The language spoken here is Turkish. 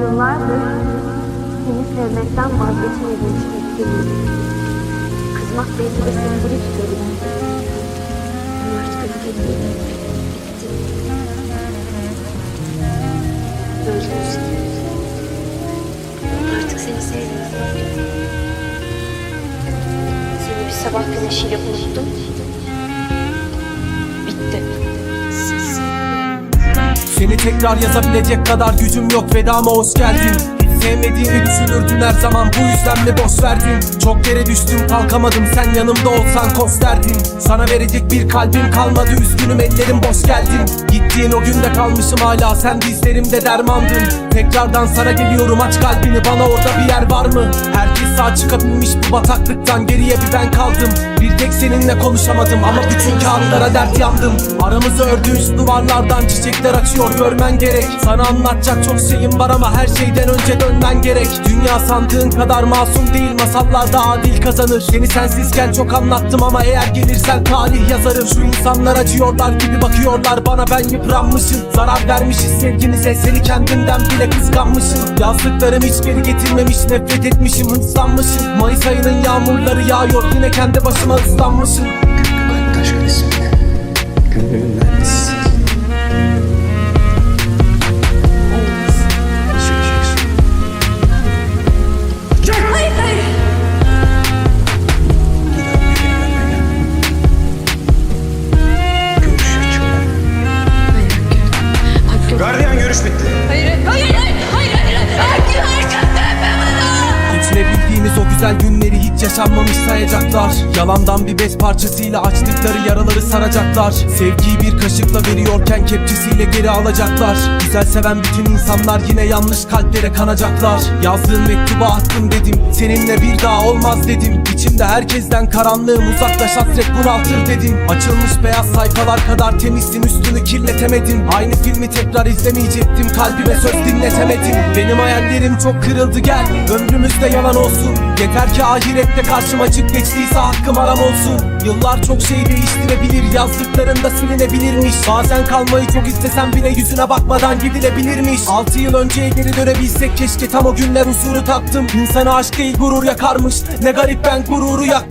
Yıllardır seni sevmekten vazgeçemediğim şekilde Kızmak belki de seni diri tutuyordu. Ama artık öfke değil. Bitti. Özgürsün. Artık seni sevmiyorum. Seni bir sabah güneşiyle unuttum. Seni tekrar yazabilecek kadar gücüm yok. Vedama hoş geldin. Sevmediğimi düşünürdün her zaman. Bu yüzden mi boş verdin. Çok yere düştüm kalkamadım. Sen yanımda olsan kos derdin. Sana verecek bir kalbim kalmadı. Üzgünüm ellerim boş geldin. Gittiğin o günde kalmışım hala. Sen dizlerimde dermandın. Tekrardan sana geliyorum. Aç kalbini. Bana orada bir yer var mı? Herkes sağ çıkabilmiş bu bataklıktan geriye bir ben kaldım. Bir tek seninle konuşamadım ama bütün kağıtlara dert yandım. Aramızı ördüğün duvarlardan çiçekler açıyor görmen gerek. Sana anlatacak çok şeyim var ama her şeyden önce dönmen gerek. Dünya sandığın kadar masum değil masallarda adil kazanır. Seni sensizken çok anlattım ama eğer gelirsen tarih yazarım. Şu insanlar acıyorlar gibi bakıyorlar bana ben yıpranmışım. Zarar vermişiz sevgimize seni kendimden bile kıskanmışım. Yazdıklarım hiç geri getirmemiş nefret etmişim hırslanmışım Mayıs ayının yağmurları yağıyor yine kendi başıma ıslanmışım Kalp taş resimde Gönlümden siz Söyleyeceksin Hayır hayır. Bir daha bu eve gelmeden Görüş açıklar Gardiyan görüş bitti Hayır hayır hayır hayır hayır. Hayır hayır. Geçirebildiğimiz o güzel günleri hiç yaşanmamış sayacaklar. Yalandan bir bez parçasıyla açtıkları yaraları saracaklar. Sevgiyi bir kaşıkla veriyorken kepçesiyle geri alacaklar. Güzel seven bütün insanlar yine yanlış kalplere kanacaklar. Yazdığın mektuba attım dedim Seninle bir daha olmaz dedim. İçimde herkesten karanlığım uzaklaş hasret bunaltır dedim. Açılmış beyaz sayfalar kadar temizsin üstünü kirletemedim. Aynı filmi tekrar izlemeyecektim kalbime söz dinletemedim. Benim hayallerim çok kırıldı gel. Ömrümüzde yalan olsun Yeter ki ahirette karşıma çık geçtiyse hakkım aram olsun. Yıllar çok şey değiştirebilir yazdıklarında silinebilirmiş. Bazen kalmayı çok istesem bile yüzüne bakmadan gidilebilirmiş. 6 yıl önceye geri dönebilsek keşke tam o günler huzuru tattım. İnsanı aşk değil gurur yakarmış. Ne garip ben gururu yak